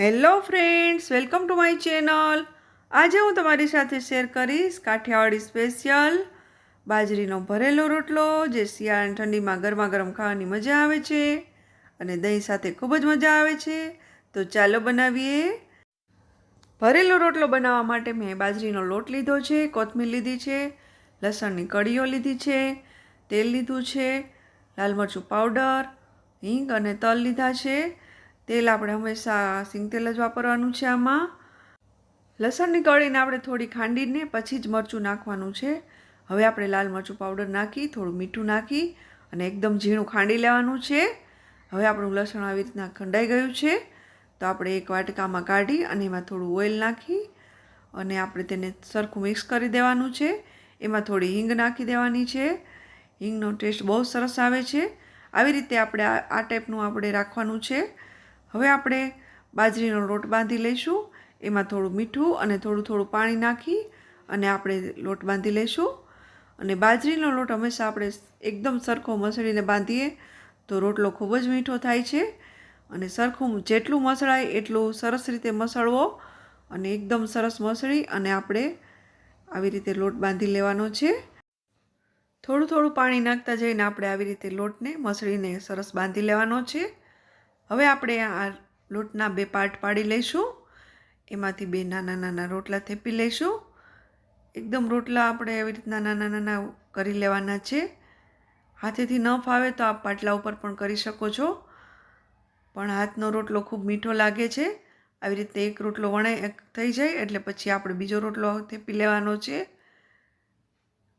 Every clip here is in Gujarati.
Hello friends, welcome to my channel. આજે હું તમારી સાથે શેર કરીશ કાઠિયાવાડી સ્પેશિયલ બાજરીનો ભરેલો રોટલો, જે શિયાળાની ઠંડીમાં ગરમા ગરમ ખાવાની મજા આવે છે અને દહીં સાથે ખૂબ જ મજા આવે છે. તો ચાલો બનાવીએ. ભરેલો રોટલો બનાવવા માટે મેં બાજરીનો લોટ લીધો છે, કોથમીર લીધી છે, લસણની કળીઓ લીધી છે, તેલ લીધું છે, લાલ મરચું પાવડર, હિંગ અને તલ લીધા છે. તેલ આપણે હંમેશા સિંગ તેલ જ વાપરવાનું છે આમાં. લસણની કળીને આપણે થોડી ખાંડીને પછી જ મરચું નાખવાનું છે. હવે આપણે લાલ મરચું પાવડર નાખી, થોડું મીઠું નાખી અને એકદમ ઝીણું ખાંડી લેવાનું છે. હવે આપણું લસણ આવી રીતના ખંડાઈ ગયું છે. તો આપણે એક વાટકામાં કાઢી અને એમાં થોડું ઓઇલ નાખી અને આપણે તેને સરખું મિક્સ કરી દેવાનું છે. એમાં થોડી હિંગ નાખી દેવાની છે. હિંગનો ટેસ્ટ બહુ સરસ આવે છે. આવી રીતે આપણે આ ટાઈપનું આપણે રાખવાનું છે. હવે આપણે બાજરીનો લોટ બાંધી લઈશું. એમાં થોડું મીઠું અને થોડું થોડું પાણી નાખી અને આપણે લોટ બાંધી લઈશું. અને બાજરીનો લોટ હંમેશા આપણે એકદમ સરખો મસળીને બાંધીએ તો રોટલો ખૂબ જ મીઠો થાય છે. અને સરખું જેટલું મસળાય એટલું સરસ રીતે મસળવો અને એકદમ સરસ મસળી અને આપણે આવી રીતે લોટ બાંધી લેવાનો છે. થોડું થોડું પાણી નાખતા જઈને આપણે આવી રીતે લોટને મસળીને સરસ બાંધી લેવાનો છે. હવે આપણે આ લોટના બે પાર્ટ પાડી લઈશું. એમાંથી બે નાના નાના રોટલા થેપી લઈશું. એકદમ રોટલા આપણે એવી રીતના નાના નાના કરી લેવાના છે. હાથેથી ન ફાવે તો આપ પાટલા ઉપર પણ કરી શકો છો. પણ હાથનો રોટલો ખૂબ મીઠો લાગે છે. આવી રીતે એક રોટલો વણે થઈ જાય એટલે પછી આપણે બીજો રોટલો થેપી લેવાનો છે.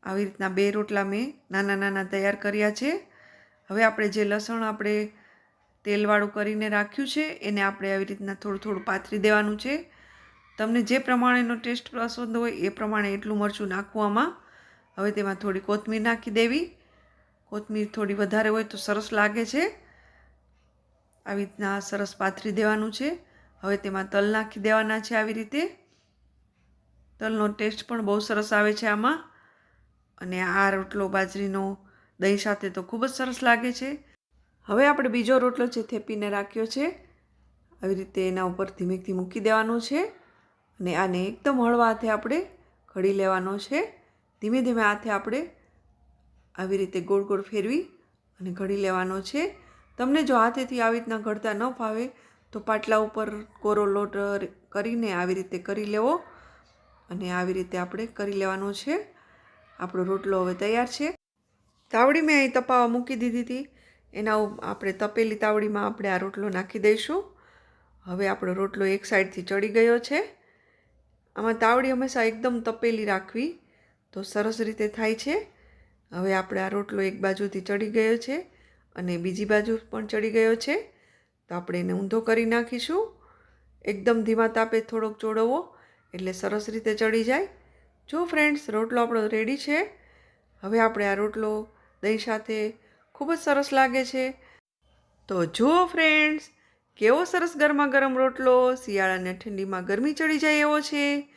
આવી રીતના બે રોટલા મેં નાના નાના તૈયાર કર્યા છે. હવે આપણે જે લસણ આપણે તેલવાળું કરીને રાખ્યું છે. એને આપણે આવી રીતના થોડું થોડું પાથરી દેવાનું છે. તમને જે પ્રમાણેનો ટેસ્ટ પસંદ હોય એ પ્રમાણે એટલું મરચું નાખવામાં હવે તેમાં થોડી કોથમીર નાખી દેવી. કોથમીર થોડી વધારે હોય તો સરસ લાગે છે. આવી રીતના સરસ પાથરી દેવાનું છે. હવે તેમાં તલ નાખી દેવાના છે આવી રીતે. તલનો ટેસ્ટ પણ બહુ સરસ આવે છે આમાં. અને આ રોટલો બાજરીનો દહીં સાથે તો ખૂબ જ સરસ લાગે છે. હવે આપણે બીજો રોટલો છે થેપીને રાખ્યો છે, આવી રીતે એના ઉપર ધીમેકથી મૂકી દેવાનો છે અને આને એકદમ હળવા હાથે આપણે ઘડી લેવાનો છે. ધીમે ધીમે હાથે આપણે આવી રીતે ગોળ ગોળ ફેરવી અને ઘડી લેવાનો છે. તમને જો હાથેથી આવી રીતના ઘડતા ન ફાવે તો પાટલા ઉપર કોરો લોટ કરીને આવી રીતે કરી લેવો અને આવી રીતે આપણે કરી લેવાનો છે. આપણો રોટલો હવે તૈયાર છે. તાવડી મેં અહીં તપાવા મૂકી દીધી હતી એના આપણે તપેલી તાવડીમાં આપણે આ રોટલો નાખી દઈશું. હવે આપણો રોટલો એક સાઈડથી ચડી ગયો છે. આમાં તાવડી હંમેશા એકદમ તપેલી રાખવી તો સરસ રીતે થાય છે. હવે આપણે આ રોટલો એક બાજુથી ચડી ગયો છે અને બીજી બાજુ પણ ચડી ગયો છે. તો આપણે એને ઊંધો કરી નાખીશું. એકદમ ધીમા તાપે થોડોક ચોડવો એટલે સરસ રીતે ચડી જાય. જો ફ્રેન્ડ્સ, રોટલો આપણો રેડી છે. હવે આપણે આ રોટલો દહીં સાથે ખૂબ જ સરસ લાગે છે. તો જુઓ ફ્રેન્ડ્સ કેવો સરસ ગરમા ગરમ રોટલો, શિયાળાને ઠંડીમાં ગરમી ચડી જાય એવો છે?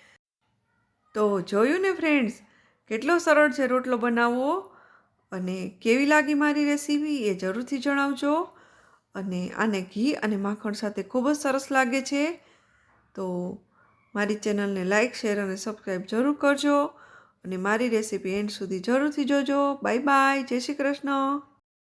તો જોયું ને ફ્રેન્ડ્સ કેટલો સરળ છે રોટલો બનાવવો? અને કેવી લાગી મારી રેસીપી એ જરૂરથી જણાવજો. અને આને ઘી અને માખણ સાથે ખૂબ જ સરસ લાગે છે. તો મારી ચેનલને લાઇક શેર અને સબસ્ક્રાઈબ જરૂર કરજો. અને મારી રેસીપી એન્ડ સુધી જરૂરથી જોજો. બાય બાય જય શ્રી કૃષ્ણ.